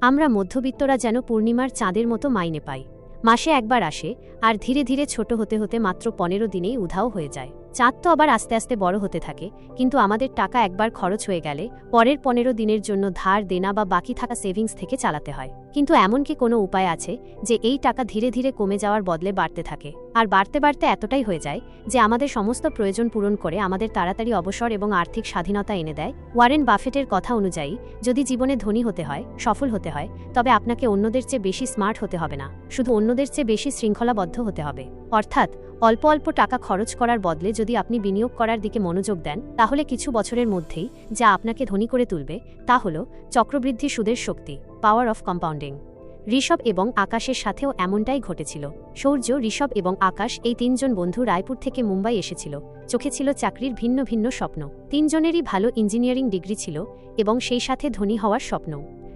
আমরা মধ্যবিত্তরা যেন পূর্ণিমার চাঁদের মতো মাইনে পাই। মাসে একবার আসে, আর ধীরে ধীরে ছোট হতে হতে মাত্র পনেরো দিনেই উধাও হয়ে যায়। চাঁদ তো আবার আস্তে আস্তে বড় হতে থাকে, কিন্তু আমাদের টাকা একবার খরচ হয়ে গেলে পরের পনেরো দিনের জন্য ধার, দেনা বা বাকি থাকা সেভিংস থেকে চালাতে হয়। কিন্তু এমন কি কোনো উপায় আছে যে এই টাকা ধীরে ধীরে কমে যাওয়ার বদলে বাড়তে থাকে। আর বাড়তে বাড়তে এতটাই হয়ে যায় যে আমাদের সমস্ত প্রয়োজন পূরণ করে আমাদের তাড়াতাড়ি অবসর এবং আর্থিক স্বাধীনতা এনে দেয়। ওয়ারেন বাফেটের কথা অনুযায়ী, যদি জীবনে ধনী হতে হয়, সফল হতে হয়, তবে আপনাকে অন্যদের চেয়ে বেশি স্মার্ট হতে হবে না, শুধু অন্যদের চেয়ে বেশি শৃঙ্খলাবদ্ধ হতে হবে। অর্থাৎ, অল্প অল্প টাকা খরচ করার বদলে যদি আপনি বিনিয়োগ করার দিকে মনোযোগ দেন, তাহলে কিছু বছরের মধ্যেই যা আপনাকে ধনী করে তুলবে, তা হল চক্রবৃদ্ধি সুদের শক্তি। Power of compounding. ঋষভ এবং আকাশের সাথেও এমনটাই ঘটেছিল। সৌর্য, ঋষভ এবং আকাশ এই তিনজন বন্ধু রায়পুর থেকে মুম্বাই এসেছিল। চোখে ছিল চাকরির ভিন্ন ভিন্ন স্বপ্ন। তিনজনেরই ভালো ইঞ্জিনিয়ারিং ডিগ্রি ছিল এবং সেই সাথে ধনী হওয়ার স্বপ্ন।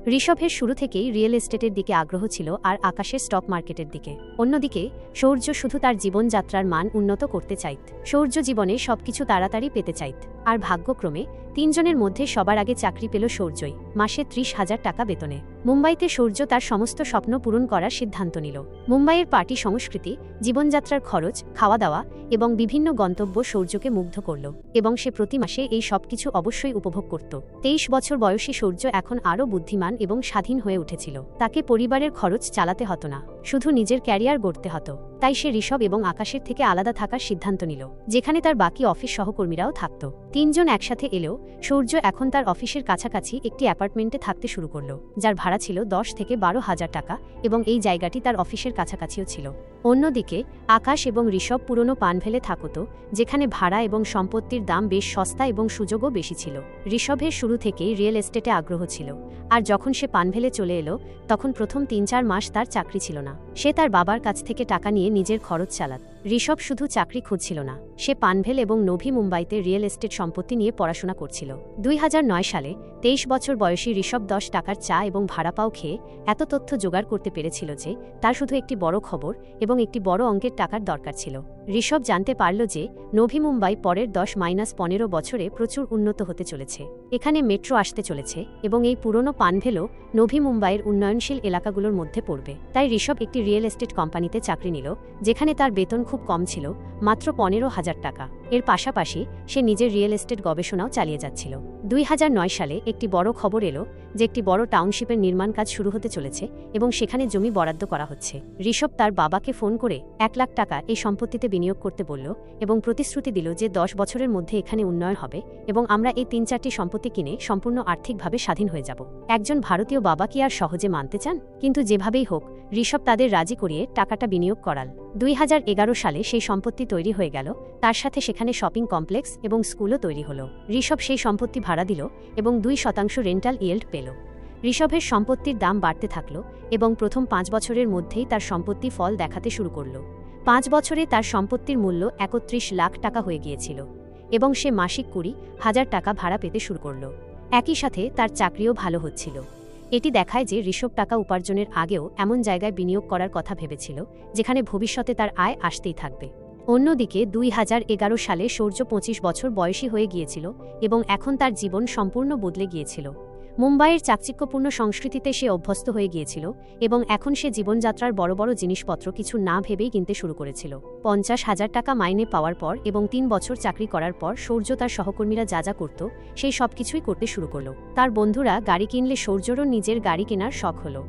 ঋষভের শুরু থেকেই রিয়েল এস্টেটের দিকে আগ্রহ ছিল আর আকাশের স্টক মার্কেটের দিকে। অন্যদিকে, সৌর্য শুধু তার জীবনযাত্রার মান উন্নত করতে চাইত। সৌর্য জীবনে সবকিছু তাড়াতাড়ি পেতে চাইত। আর ভাগ্যক্রমে, তিনজনের মধ্যে সবার আগে চাকরি পেল সৌর্যই, মাসে ত্রিশ হাজার টাকা বেতনে। মুম্বাইতে সৌর্য তার সমস্ত স্বপ্ন পূরণ করার সিদ্ধান্ত নিল। মুম্বাইয়ের পার্টি সংস্কৃতি, জীবনযাত্রার খরচ খাওয়া দাওয়া এবং বিভিন্ন গন্তব্য সৌর্যকে মুগ্ধ করল এবং সে প্রতি মাসে এই সবকিছু অবশ্যই উপভোগ করত। তেইশ বছর বয়সী সৌর্য এখন আরও বুদ্ধিমান এবং স্বাধীন হয়ে উঠেছিল। তাকে পরিবারের খরচ চালাতে হতো না, শুধু নিজের ক্যারিয়ার গড়তে হতো। তাই সে ঋষভ এবং আকাশের থেকে আলাদা থাকার সিদ্ধান্ত নিল, যেখানে তার বাকি অফিস সহকর্মীরাও থাকত। তিনজন একসাথে এলেও সূর্য এখন তার অফিসের কাছাকাছি একটি অ্যাপার্টমেন্টে থাকতে শুরু করল, যার ভাড়া ছিল দশ থেকে বারো হাজার টাকা এবং এই জায়গাটি তার অফিসের কাছাকাছিও ছিল। অন্যদিকে, আকাশ এবং ঋষভ পুরনো পানভেলে থাকত, যেখানে ভাড়া এবং সম্পত্তির দাম বেশ সস্তা এবং সুযোগও বেশি ছিল। ঋষভের শুরু থেকেই রিয়েল এস্টেটে আগ্রহ ছিল, আর যখন সে পানভেলে চলে এলো, তখন প্রথম তিন চার মাস তার চাকরি ছিল না। সে তার বাবার কাছ থেকে টাকা নিয়ে নিজের খরচ চালাত। ঋষভ শুধু চাকরি খুঁজছিল না, সে পানভেল এবং নভি মুম্বাইতে রিয়েল এস্টেট সম্পত্তি নিয়ে পড়াশোনা করছিল। দুই হাজার নয় সালে তেইশ বছর বয়সী ঋষভ দশ টাকার চা এবং ভাড়া পাও খেয়ে এত তথ্য জোগাড় করতে পেরেছিল যে, তার শুধু একটি বড় খবর এবং একটি বড় অঙ্কের টাকার দরকার ছিল। ঋষভ জানতে পারল যে নভি মুম্বাই পরের দশ মাইনাস পনেরো বছরে প্রচুর উন্নত হতে চলেছে। এখানে মেট্রো আসতে চলেছে এবং এই পুরনো পানভেলও নভি মুম্বাইয়ের উন্নয়নশীল এলাকাগুলোর মধ্যে পড়বে। তাই ঋষভ একটি রিয়েল এস্টেট কোম্পানিতে চাকরি নিল, যেখানে তার বেতন খুব কম ছিল, মাত্র পনেরো হাজার টাকা। এর পাশাপাশি সে নিজের রিয়েল এস্টেট গবেষণাও চালিয়ে যাচ্ছিল। দুই হাজার নয় সালে একটি বড় খবর এলো যে একটি বড় টাউনশিপের নির্মাণ কাজ শুরু হতে চলেছে এবং সেখানে জমি বরাদ্দ করা হচ্ছে। ঋষভ তার বাবাকে ফোন করে, এক লাখ টাকা এই সম্পত্তিতে বিনিয়োগ করতে বলল এবং প্রতিশ্রুতি দিল যে দশ বছরের মধ্যে এখানে উন্নয়ন হবে এবং আমরা এই তিন চারটি সম্পত্তি কিনে সম্পূর্ণ আর্থিকভাবে স্বাধীন হয়ে যাব। একজন ভারতীয় বাবা কি আর সহজে মানতে চান? কিন্তু যেভাবেই হোক, ঋষভ তাদের রাজি করিয়ে টাকাটা বিনিয়োগ করাল। দুই হাজার এগারো সালে সেই সম্পত্তি তৈরি হয়ে গেল, তার সাথে সেখানে শপিং কমপ্লেক্স এবং স্কুলও তৈরি হলো। ঋষভ সেই সম্পত্তি ভাড়া দিল এবং দুই শতাংশ রেন্টাল ইয়েল্ড পেল। ঋষভের সম্পত্তির দাম বাড়তে থাকল এবং প্রথম পাঁচ বছরের মধ্যেই তার সম্পত্তি ফল দেখাতে শুরু করল। পাঁচ বছরে তার সম্পত্তির মূল্য একত্রিশ লাখ টাকা হয়ে গিয়েছিল এবং সে মাসিক কুড়ি হাজার টাকা ভাড়া পেতে শুরু করল। একই সাথে তার চাকরিও ভালো হচ্ছিল। এটি দেখায় যে ঋষভ টাকা উপার্জনের আগেও এমন জায়গায় বিনিয়োগ করার কথা ভেবেছিল, যেখানে ভবিষ্যতে তার আয় আসতেই থাকবে। অন্যদিকে দুই হাজার এগারো সালে সূর্য পঁচিশ বছর বয়সী হয়ে গিয়েছিল এবং এখন তার জীবন সম্পূর্ণ বদলে গিয়েছিল। মুম্বাইয়ের চাকচিক্যপূর্ণ সংস্কৃতিতে সে অভ্যস্ত হয়ে গিয়েছিল এবং এখন সে জীবনযাত্রার বড় বড় জিনিসপত্র কিছু না ভেবেই কিনতে শুরু করেছিল। পঞ্চাশ হাজার টাকা মাইনে পাওয়ার পর এবং তিন বছর চাকরি করার পর সৌর্য তার সহকর্মীরা যা যা করত সেই সব কিছুই করতে শুরু করল। তার বন্ধুরা গাড়ি কিনলে সৌর্যরও নিজের গাড়ি কেনার শখ হলো।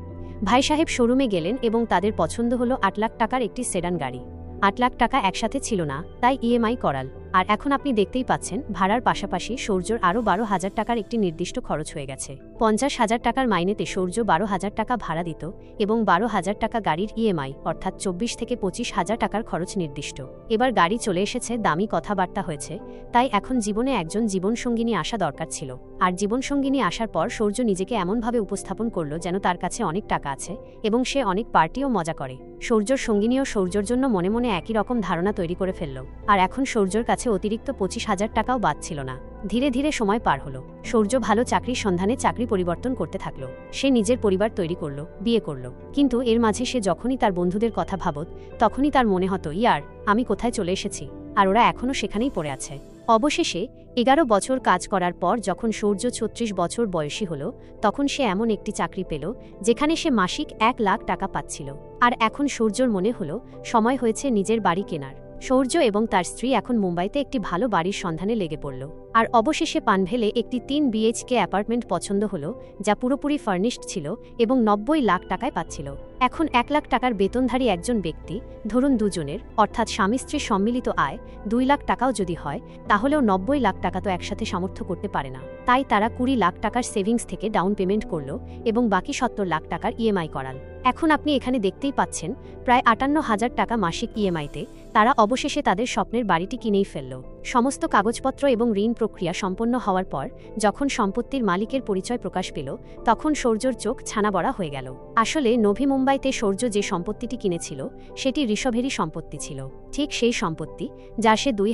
ভাই সাহেব শোরুমে গেলেন এবং তাদের পছন্দ হলো আট লাখ টাকার একটি সেডান গাড়ি। আট লাখ টাকা একসাথে ছিল না, তাই ইএমআই করাল। আর এখন আপনি দেখতেই পাচ্ছেন, ভাড়ার পাশাপাশি সৌর্যর আরও বারো হাজার টাকার একটি নির্দিষ্ট খরচ হয়ে গেছে। পঞ্চাশ হাজার টাকার মাইনেতে সৌর্য বারো হাজার টাকা ভাড়া দিত এবং বারো হাজার টাকা গাড়ির ইএমআই অর্থাৎ চব্বিশ থেকে পঁচিশ হাজার টাকার খরচ নির্দিষ্ট। এবার গাড়ি চলে এসেছে, দামি কথাবার্তা হয়েছে, তাই এখন জীবনে একজন জীবনসঙ্গিনী আসা দরকার ছিল। আর জীবনসঙ্গিনী আসার পর সৌর্য নিজেকে এমনভাবে উপস্থাপন করল যেন তার কাছে অনেক টাকা আছে এবং সে অনেক পার্টিও মজা করে। সৌর্যর সঙ্গিনীও সৌর্যর জন্য মনে মনে একই রকম ধারণা তৈরি করে ফেলল। আর এখন সৌর্যর কাছে অতিরিক্ত পঁচিশ হাজার টাকাও বাদছিল না। ধীরে ধীরে সময় পার হলো। সৌর্য ভালো চাকরির সন্ধানে চাকরি পরিবর্তন করতে থাকল। সে নিজের পরিবার তৈরি করল, বিয়ে করল। কিন্তু এর মাঝে সে যখনই তার বন্ধুদের কথা ভাবত, তখনই তার মনে হতো, ইয়ার, আমি কোথায় চলে এসেছি? আর ওরা এখনও সেখানেই পড়ে আছে। অবশেষে এগারো বছর কাজ করার পর যখন সূর্য ছত্রিশ বছর বয়সী হল, তখন সে এমন একটি চাকরি পেল, যেখানে সে মাসিক এক লাখ টাকা পাচ্ছিল। আর এখন সূর্যর মনে হল, সময় হয়েছে নিজের বাড়ি কেনার। সৌর্য এবং তার স্ত্রী এখন মুম্বাইতে একটি ভালো বাড়ির সন্ধানে লেগে পড়ল। আর অবশেষে পানভেলে একটি তিন বিএইচকে অ্যাপার্টমেন্ট পছন্দ হল, যা পুরোপুরি ফার্নিশড ছিল এবং নব্বই লাখ টাকায় পাচ্ছিল। এখন এক লাখ টাকার বেতনধারী একজন ব্যক্তি, ধরুন দুজনের, অর্থাৎ স্বামী স্ত্রীর সম্মিলিত আয়, দুই লাখ টাকাও যদি হয়, তাহলেও নব্বই লাখ টাকা তো একসাথে সামর্থ্য করতে পারে না। তাই তারা কুড়ি লাখ টাকার সেভিংস থেকে ডাউন পেমেন্ট করল এবং বাকি সত্তর লাখ টাকার ইএমআই করাল। এখন আপনি এখানে দেখতেই পাচ্ছেন, প্রায় আটান্ন হাজার টাকা মাসিক ইএমআইতে তারা অবশেষে তাদের স্বপ্নের বাড়িটি কিনেই ফেলল। সমস্ত কাগজপত্র এবং ঋণ প্রক্রিয়া সম্পন্ন হওয়ার পর, যখন সম্পত্তির মালিকের পরিচয় প্রকাশ পেল, তখন সৌর্যর চোখ ছানাবড়া হয়ে গেল। আসলে নভি মুম্বাইতে সৌর্য যে সম্পত্তিটি কিনেছিল, সেটি ঋষভেরই সম্পত্তি ছিল। ঠিক সেই সম্পত্তি, যা সে দুই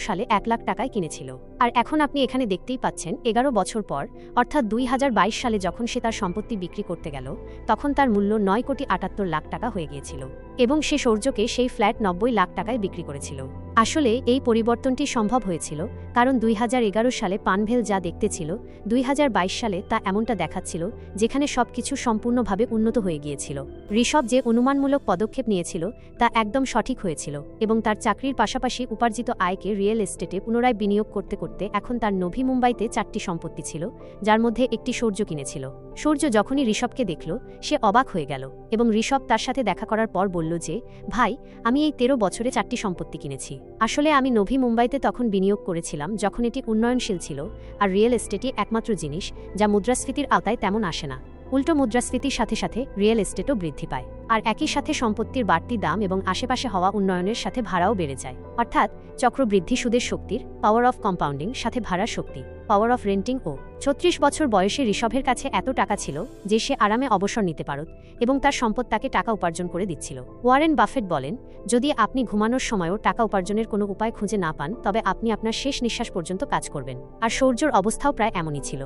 সালে এক লাখ টাকায় কিনেছিল। আর এখন আপনি এখানে দেখতেই পাচ্ছেন, এগারো বছর পর, অর্থাৎ দুই হাজার বাইশ সালে যখন সে তার সম্পত্তি বিক্রি করতে গেল, তখন তার মূল্য নয় কোটি আটাত্তর লাখ টাকা হয়ে গিয়েছিল। এবং সে সৌর্যকে সেই ফ্ল্যাট নব্বই লাখ টাকায় বিক্রি করেছিল। আসলে, এই পরিবর্তনটি সম্ভব হয়েছিল, কারণ দুই হাজার এগারো সালে পানভেল যা দেখতে ছিল, দুই হাজার বাইশ সালে তা এমনটা দেখাচ্ছিল, যেখানে সবকিছু সম্পূর্ণভাবে উন্নত হয়ে গিয়েছিল। ঋষভ যে অনুমানমূলক পদক্ষেপ নিয়েছিল, তা একদম সঠিক হয়েছিল এবং তার চাকরির পাশাপাশি উপার্জিত আয়কে রিয়েল এস্টেটে পুনরায় বিনিয়োগ করতে করতে এখন তার নভি মুম্বাইতে চারটি সম্পত্তি ছিল, যার মধ্যে একটি সূর্য কিনেছিল। সূর্য যখনই ঋষভকে দেখল, সে অবাক হয়ে গেল এবং ঋষভ তার সাথে দেখা করার পর বলল যে, ভাই, আমি এই তেরো বছরে চারটি সম্পত্তি কিনেছি। আসলে আমি নভি মুম্বাইতে তখন বিনিয়োগ করেছিলাম যখন এটি উন্নয়নশীল ছিল, আর রিয়েল এস্টেটই একমাত্র জিনিস যা মুদ্রাস্ফীতির আওতায় তেমন আসে না। উল্টো মুদ্রাস্ফীতির সাথে সাথে রিয়েল এস্টেটও বৃদ্ধি পায়। আর একই সাথে সম্পত্তির বাড়তি দাম এবং আশেপাশে হওয়া উন্নয়নের সাথে ভাড়াও বেড়ে যায়। অর্থাৎ চক্রবৃদ্ধি সুদের শক্তির পাওয়ার অফ কম্পাউন্ডিং সাথে ভাড়ার শক্তি পাওয়ার অফ রেন্টিং ও। ছত্রিশ বছর বয়সে ঋষভের কাছে এত টাকা ছিল যে সে আরামে অবসর নিতে পারত এবং তার সম্পদ তাকে টাকা উপার্জন করে দিচ্ছিল। ওয়ারেন বাফেট বলেন, যদি আপনি ঘুমানোর সময়ও টাকা উপার্জনের কোনো উপায় খুঁজে না পান, তবে আপনি আপনার শেষ নিঃশ্বাস পর্যন্ত কাজ করবেন। আর সৌর্যর অবস্থাও প্রায় এমনই ছিল।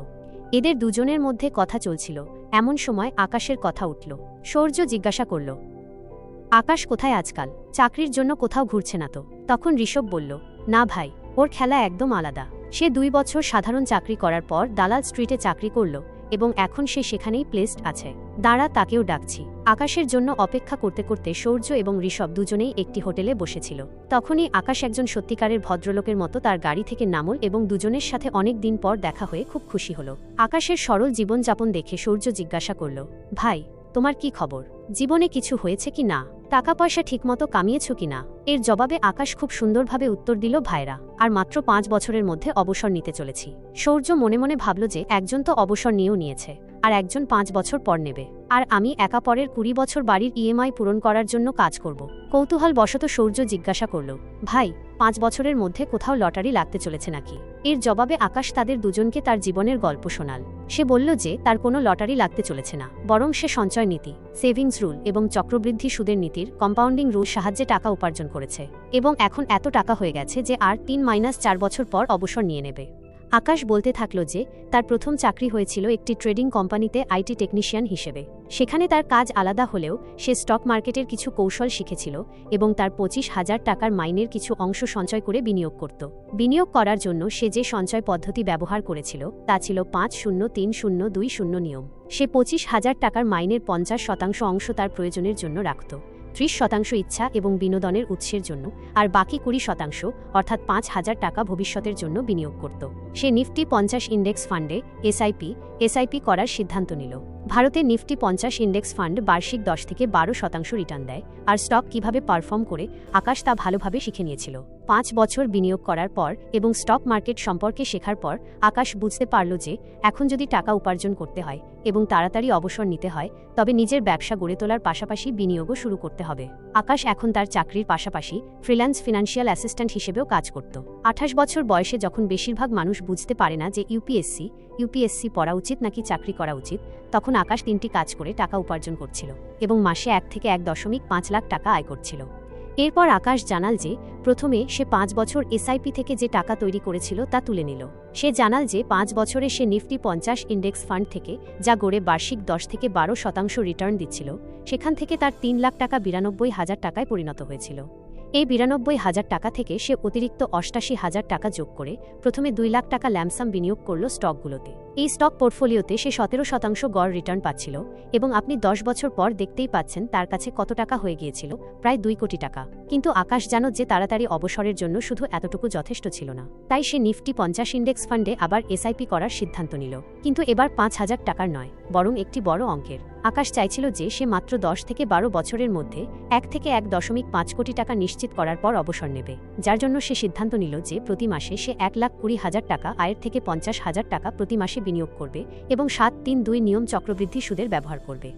এদের দুজনের মধ্যে কথা চলছিল। এমন সময় আকাশের কথা উঠল। সৌর্য জিজ্ঞাসা করল, আকাশ কোথায় আজকাল? চাকরির জন্য কোথাও ঘুরছে না তো? তখন ঋষভ বলল, না ভাই, ওর খেলা একদম আলাদা। সে দুই বছর সাধারণ চাকরি করার পর দালাল স্ট্রিটে চাকরি করল। এবং এখন সে সেখানেই প্লেসড আছে। দাঁড়া, তাকেও ডাকছি। আকাশের জন্য অপেক্ষা করতে করতে সৌর্য এবং ঋষভ দুজনেই একটি হোটেলে বসেছিল। তখনই আকাশ একজন সত্যিকারের ভদ্রলোকের মতো তার গাড়ি থেকে নামল এবং দুজনের সাথে অনেক দিন পর দেখা হয়ে খুব খুশি হল। আকাশের সরল জীবনযাপন দেখে সূর্য জিজ্ঞাসা করল, ভাই তোমার কি খবর? জীবনে কিছু হয়েছে কি না? টাকা পয়সা ঠিকমতো কামিয়েছ কি না? এর জবাবে আকাশ খুব সুন্দরভাবে উত্তর দিল, ভাইরা, আর মাত্র পাঁচ বছরের মধ্যে অবসর নিতে চলেছি। সৌর্য মনে মনে ভাবল যে একজন তো অবসর নিয়েও নিয়েছে, আর একজন পাঁচ বছর পর নেবে। আর আমি একা পরের কুড়ি বছর বাড়ির ইএমআই পূরণ করার জন্য কাজ করব। কৌতূহল বশত সৌর্য জিজ্ঞাসা করল, ভাই পাঁচ বছরের মধ্যে কোথাও লটারি লাগতে চলেছে নাকি? এর জবাবে আকাশ তাদের দুজনকে তার জীবনের গল্প শোনাল। সে বলল যে, তার কোনো লটারি লাগতে চলেছে না। বরং সে সঞ্চয় নীতি, সেভিংস রুল এবং চক্রবৃদ্ধি সুদের নীতির কম্পাউন্ডিং রুল সাহায্যে টাকা উপার্জন করেছে এবং এখন এত টাকা হয়ে গেছে যে আর তিন মাইনাস চার বছর পর অবসর নিয়ে নেবে। আকাশ বলতে থাকল যে, তার প্রথম চাকরি হয়েছিল একটি ট্রেডিং কোম্পানিতে আইটি টেকনিশিয়ান হিসেবে। সেখানে তার কাজ আলাদা হলেও সে স্টক মার্কেটের কিছু কৌশল শিখেছিল এবং তার পঁচিশ হাজার টাকার মাইনের কিছু অংশ সঞ্চয় করে বিনিয়োগ করত। বিনিয়োগ করার জন্য সে যে সঞ্চয় পদ্ধতি ব্যবহার করেছিল, তা ছিল পাঁচ শূন্য তিন শূন্য দুই শূন্য নিয়ম। সে পঁচিশ হাজার টাকার মাইনের পঞ্চাশ শতাংশ অংশ তার প্রয়োজনের জন্য রাখত। ত্রিশ শতাংশ ইচ্ছা এবং বিনোদনের উৎসের জন্য, আর বাকি কুড়ি শতাংশ, অর্থাৎ পাঁচ হাজার টাকা ভবিষ্যতের জন্য বিনিয়োগ করত। সে নিফটি পঞ্চাশ ইন্ডেক্স ফান্ডে, এসআইপি এসআইপি করার সিদ্ধান্ত নিল। ভারতে নিফটি পঞ্চাশ ইন্ডেক্স ফান্ড বার্ষিক দশ থেকে বারো শতাংশ রিটার্ন দেয় আর স্টক কীভাবে পারফর্ম করে আকাশ তা ভালোভাবে শিখে নিয়েছিল। পাঁচ বছর বিনিয়োগ করার পর এবং স্টক মার্কেট সম্পর্কে শেখার পর আকাশ বুঝতে পারল যে এখন যদি টাকা উপার্জন করতে হয় এবং তাড়াতাড়ি অবসর নিতে হয়, তবে নিজের ব্যবসা গড়ে তোলার পাশাপাশি বিনিয়োগও শুরু করতে হবে। আকাশ এখন তার চাকরির পাশাপাশি ফ্রিল্যান্স ফিনান্সিয়াল অ্যাসিস্ট্যান্ট হিসেবেও কাজ করত। আঠাশ বছর বয়সে যখন বেশিরভাগ মানুষ বুঝতে পারে না যে ইউপিএসসি ইউপিএসসি পড়া উচিত নাকি চাকরি করা উচিত, তখন আকাশ তিনটি কাজ করে টাকা উপার্জন করছিল এবং মাসে এক থেকে এক দশমিক পাঁচ লাখ টাকা আয় করছিল। এরপর আকাশ জানাল যে, প্রথমে সে পাঁচ বছর এসআইপি থেকে যে টাকা তৈরি করেছিল তা তুলে নিল। সে জানাল যে, পাঁচ বছরে সে নিফটি পঞ্চাশ ইন্ডেক্স ফান্ড থেকে, যা গড়ে বার্ষিক দশ থেকে বারো শতাংশ রিটার্ন দিচ্ছিল, সেখান থেকে তার তিন লাখ টাকা বিরানব্বই হাজার টাকায় পরিণত হয়েছিল। এই বিরানব্বই হাজার টাকা থেকে সে অতিরিক্ত অষ্টাশি হাজার টাকা যোগ করে প্রথমে দুই লাখ টাকা ল্যামসাম বিনিয়োগ করল স্টকগুলোতে। এই স্টক পোর্টফোলিওতে সে সতেরো শতাংশ গড় রিটার্ন পাচ্ছিল এবং আপনি দশ বছর পর দেখতেই পাচ্ছেন তার কাছে কত টাকা হয়ে গিয়েছিল, প্রায় দুই কোটি টাকা। কিন্তু আকাশ জানত যে তাড়াতাড়ি অবসরের জন্য শুধু এতটুকু যথেষ্ট ছিল না। তাই সে নিফটি পঞ্চাশ ইন্ডেক্স ফান্ডে আবার এসআইপি করার সিদ্ধান্ত নিল। কিন্তু এবার পাঁচ হাজার টাকার নয়, বরং একটি বড় অঙ্কের। আকাশ চাইছিল যে সে মাত্র দশ থেকে বারো বছরের মধ্যে এক থেকে এক দশমিক পাঁচ কোটি টাকা নিশ্চিত করার পর অবসর নেবে। যার জন্য সে সিদ্ধান্ত নিল যে প্রতি মাসে সে এক লাখ কুড়ি হাজার টাকা আয়ের থেকে পঞ্চাশ হাজার টাকা প্রতি মাসে বিনিয়োগ করবে এবং সাত তিন দুই নিয়ম চক্রবৃদ্ধি সুদের ব্যবহার করবে।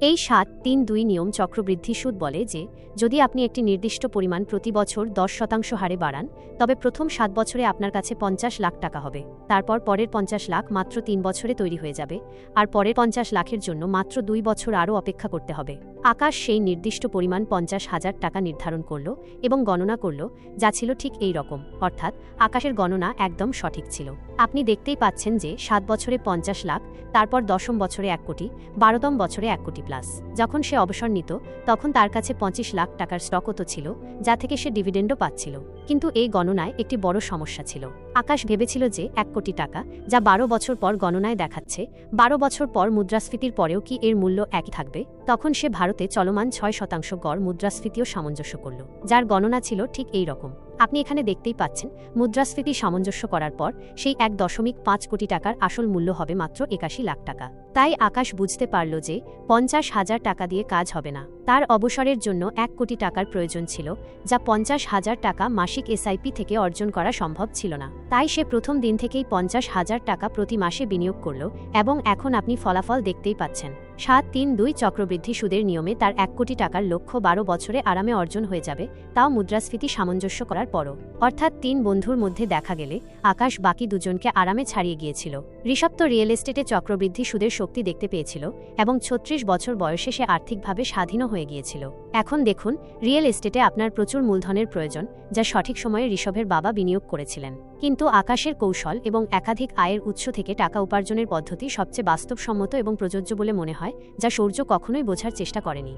এই সাত তিন দুই নিয়ম চক্রবৃদ্ধি সুদ বলে যে, যদি আপনি একটি নির্দিষ্ট পরিমাণ প্রতি বছর দশ শতাংশ হারে বাড়ান, তবে প্রথম সাত বছরে আপনার কাছে পঞ্চাশ লাখ টাকা হবে। তারপর পরের পঞ্চাশ লাখ মাত্র তিন বছরে তৈরি হয়ে যাবে, আর পরের পঞ্চাশ লাখের জন্য মাত্র দুই বছর আরও অপেক্ষা করতে হবে। আকাশ সেই নির্দিষ্ট পরিমাণ পঞ্চাশ হাজার টাকা নির্ধারণ করল এবং গণনা করল, যা ছিল ঠিক এই রকম, অর্থাৎ আকাশের গণনা একদম সঠিক ছিল। আপনি দেখতেই পাচ্ছেন যে, সাত বছরে পঞ্চাশ লাখ, তারপর দশম বছরে এক কোটি, বারোতম বছরে এক কোটি প্লাস। যখন সে অবসর নিত, তখন তার কাছে পঁচিশ লাখ টাকার স্টকও তো ছিল, যা থেকে সে ডিভিডেন্ডও পাচ্ছিল। কিন্তু এই গণনায় একটি বড় সমস্যা ছিল। আকাশ ভেবেছিল যে এক কোটি টাকা, যা বারো বছর পর গণনায় দেখাচ্ছে, বারো বছর পর মুদ্রাস্ফীতির পরেও কি এর মূল্য একই থাকবে? তখন সে ভারতে চলমান ছয় শতাংশ গড় মুদ্রাস্ফীতিও সামঞ্জস্য করল, যার গণনা ছিল ঠিক এই রকম। আপনি এখানে দেখতেই পাচ্ছেন, মুদ্রাস্ফীতি সামঞ্জস্য করার পর সেই এক দশমিক পাঁচ কোটি টাকার আসল মূল্য হবে মাত্র একাশি লাখ টাকা। তাই আকাশ বুঝতে পারল যে পঞ্চাশ হাজার টাকা দিয়ে কাজ হবে না। তার অবসরের জন্য এক কোটি টাকার প্রয়োজন ছিল, যা পঞ্চাশ হাজার টাকা মাসিক এসআইপি থেকে অর্জন করা সম্ভব ছিল না। তাই সে প্রথম দিন থেকেই পঞ্চাশ হাজার টাকা প্রতি মাসে বিনিয়োগ করল এবং এখন আপনি ফলাফল দেখতেই পাচ্ছেন। সাত তিন দুই চক্রবৃদ্ধি সুদের নিয়মে তার এক কোটি টাকার লক্ষ্য বারো বছরে আরামে অর্জন হয়ে যাবে, তাও মুদ্রাস্ফীতি সামঞ্জস্য করার পরও। অর্থাৎ তিন বন্ধুর মধ্যে দেখা গেলে আকাশ বাকি দুজনকে আরামে ছাড়িয়ে গিয়েছিল। ঋষভ তো রিয়েল এস্টেটে চক্রবৃদ্ধি সুদের শক্তি দেখতে পেয়েছিল এবং ছত্রিশ বছর বয়সে সে আর্থিকভাবে স্বাধীনও হয়ে গিয়েছিল। এখন দেখুন, রিয়েল এস্টেটে আপনার প্রচুর মূলধনের প্রয়োজন, যা সঠিক সময়ে ঋষভের বাবা বিনিয়োগ করেছিলেন। কিন্তু আকাশের কৌশল এবং একাধিক আয়ের উৎস থেকে টাকা উপার্জনের পদ্ধতি সবচেয়ে বাস্তবসম্মত এবং প্রযোজ্য বলে মনে হয়, যা সূর্য কখনোই বোঝার চেষ্টা করেনি।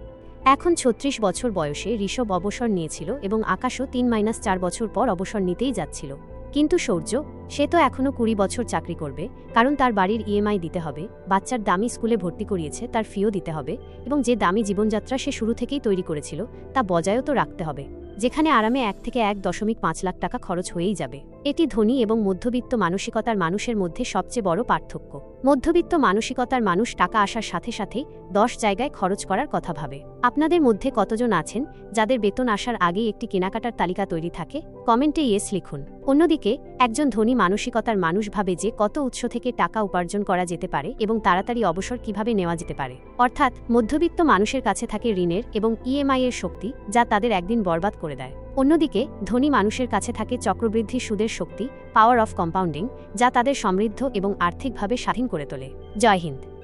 এখন ছত্রিশ বছর বয়সে ঋষভ অবসর নিয়েছিল এবং আকাশও তিন মাইনাস চার বছর পর অবসর নিতেই যাচ্ছিল। কিন্তু সৌর্য, সে তো এখনও কুড়ি বছর চাকরি করবে, কারণ তার বাড়ির ইএমআই দিতে হবে, বাচ্চার দামি স্কুলে ভর্তি করিয়েছে, তার ফিও দিতে হবে, এবং যে দামি জীবনযাত্রা সে শুরু থেকেই তৈরি করেছিল, তা বজায়ও তো রাখতে হবে, যেখানে আরামে এক থেকে এক দশমিক পাঁচ লাখ টাকা খরচ হয়েই যাবে। এটি ধনী এবং মধ্যবিত্ত মানসিকতার মানুষের মধ্যে সবচেয়ে বড় পার্থক্য। মধ্যবিত্ত মানসিকতার মানুষ টাকা আসার সাথে সাথেই দশ জায়গায় খরচ করার কথা ভাবে। আপনাদের মধ্যে কতজন আছেন যাদের বেতন আসার আগেই একটি কেনাকাটার তালিকা তৈরি থাকে? কমেন্টে ইয়েস লিখুন। অন্যদিকে, একজন ধনী মানসিকতার মানুষ ভাবে যে কত উৎস থেকে টাকা উপার্জন করা যেতে পারে এবং তাড়াতাড়ি অবসর কীভাবে নেওয়া যেতে পারে। অর্থাৎ, মধ্যবিত্ত মানুষের কাছে থাকে ঋণের এবং ইএমআই এর শক্তি যা তাদের একদিন বরবাদ করে দেয়। অন্যদিকে, ধনী মানুষের কাছে থাকে চক্রবৃদ্ধি সুদের শক্তি পাওয়ার অফ কম্পাউন্ডিং যা তাদের সমৃদ্ধ এবং আর্থিকভাবে স্বাধীন করে তোলে। জয় হিন্দ।